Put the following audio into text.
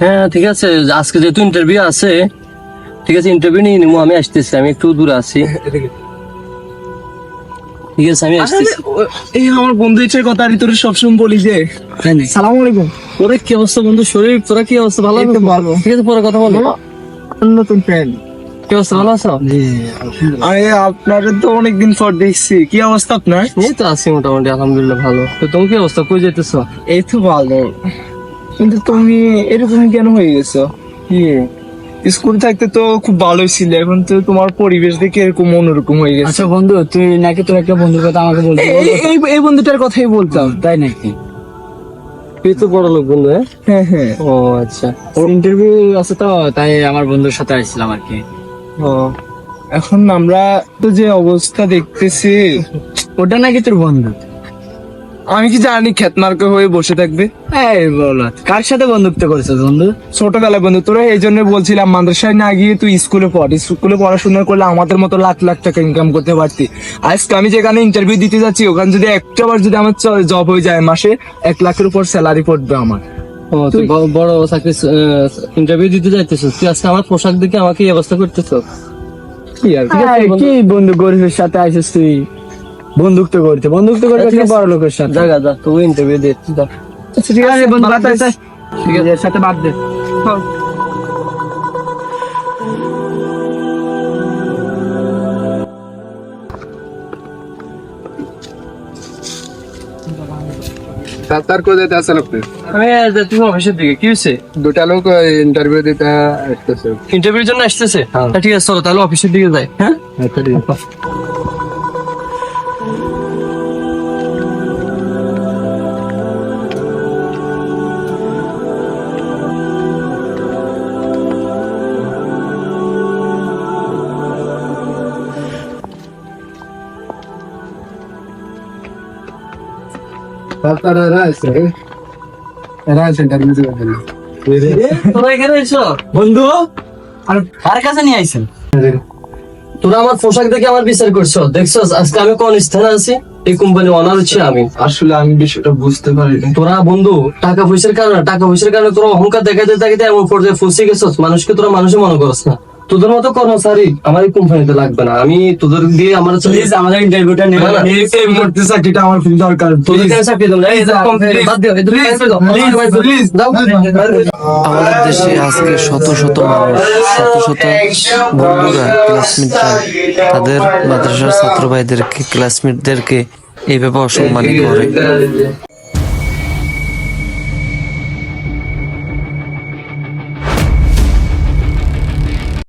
হ্যাঁ ঠিক আছে। আজকে যেহেতু ইন্টারভিউ আছে ঠিক আছে ইন্টারভিউ নিয়ে নিবো আমি আসতেছি আমি একটু দূরে আছি। ঠিক আছে আমি আসতেছি। এই আমার বন্ধু ইচ্ছের কথা আমি তোর সবসময় বলি যে সালাম আলাইকুম। তোরে কি অবস্থা বন্ধু? শরীর তোরা কি অবস্থা? ভালো আছো? ভালো। ঠিক আছে পরে কথা বলো। নতুন ফ্রেন্ড কি অবস্থা? ভালো আছো? আরে আপনারা তো অনেকদিন পর দেখছি। কি অবস্থা আপনার? এই তো আছি মোটামুটি আলহামদুলিল্লাহ ভালো। তো তুমি কি অবস্থা? কই যেতেছো এই তো ভালো। কিন্তু তুমি এরকম কেন হয়ে গেছো? কি? স্কুল থাকতে তো খুব ভালোই ছিল এখন তো তোমার পরিবেশ দেখে এরকম অন্যরকম হয়ে গেছে। আচ্ছা বন্ধু তুই নাকি তোর একটা বন্ধুর কথা আমাকে বলতে এই- এই এই বন্ধুটার কথাই বলতাম। তাই নাকি? তুই তো বড় লোক বন্ধু হ্যাঁ? হ্যাঁ হ্যাঁ। ও আচ্ছা। ওর ইন্টারভিউ আছে তো তাই আমার বন্ধুর সাথে আসছিলাম আর কি। ও, এখন আমরা তো যে অবস্থা দেখতেছি ওটা নাকি তোর বন্ধু? আমি কি জানি খ্যাতমার্কে হয়ে বসে থাকবে? এই বলো কার সাথে বন্ধুত্ব করেছিস বন্ধু? ছোটবেলায় বন্ধু তোরা এই জন্য বলছিলাম মাদ্রাসায় না গিয়ে তুই স্কুলে পড়। স্কুলে পড়াশোনা করলে আমাদের মতো লাখ লাখ টাকা ইনকাম করতে পারতি। আজকে আমি যেখানে ইন্টারভিউ দিতে যাচ্ছি ওখানে যদি একটা বার যদি আমার জব হয়ে যায় মাসে এক লাখের উপর স্যালারি পড়বে আমার। ও তুই বড় চাকরি ইন্টারভিউ দিতে যাইতেছিস তুই আজকে আমার পোশাক দেখে আমাকে এই অবস্থা করতেছো? কি আর কি বন্ধু গরিবের সাথে আসিস তুই? বন্ধুত্ব করতে বন্ধুত্ব করতে একটা বড় লোকের সাথে। জায়গা যা তুই ইন্টারভিউ দে যা। আচ্ছা, ঠিক আছে বন্ধু, বাদ দে, ঠিক আছে। সাথে বাদ দে। তার করে দিতে আপনি? অফিসের দিকে কি হয়েছে দুটা লোক ইন্টারভিউ দিতে আসতেছে। ইন্টারভিউর জন্য আসতেছে? তা ঠিক আছে চলো তাহলে অফিসের দিকে যাই হ্যাঁ? আচ্ছা ঠিক আছে। তার এরা আছে এরা আছে তোরা এখানে এসো। বন্ধু আর কার কাছে নিয়ে আইছেন? তোরা আমার পোশাক দেখে আমার বিচার করছ। দেখছ আজকে আমি কোন স্থানে আছি? এই কোম্পানি অনার হচ্ছে আমি। আসলে আমি বিষয়টা বুঝতে পারিনি তোরা বন্ধু টাকা পয়সার কারণে টাকা পয়সার কারণে তোরা অহংকার দেখাতে দেখাতে এমন পর্যায়ে ফুসে গেছো মানুষকে তোরা মানুষে মনে করছ না। তোদের মতো কর্মচারী আমার এই কোম্পানিতে লাগবে না। আমি তোদের দিয়ে আমার প্লিজ আমাদের ইন্টারভিউটা নিয়ে না, এই মুহূর্তে চাকরিটা আমার খুব দরকার। তোদের কাছে চাকরি না। এই যে কোম্পানি বাদ দিও এদের কাছে দাও প্লিজ দাও। আমাদের দেশে আজকে শত শত মানুষ শত শত বন্ধুরা ক্লাসমেটরা তাদের মাদ্রাসার ছাত্র ভাইদেরকে ক্লাসমেটদেরকে এইভাবে অসম্মানিত করে।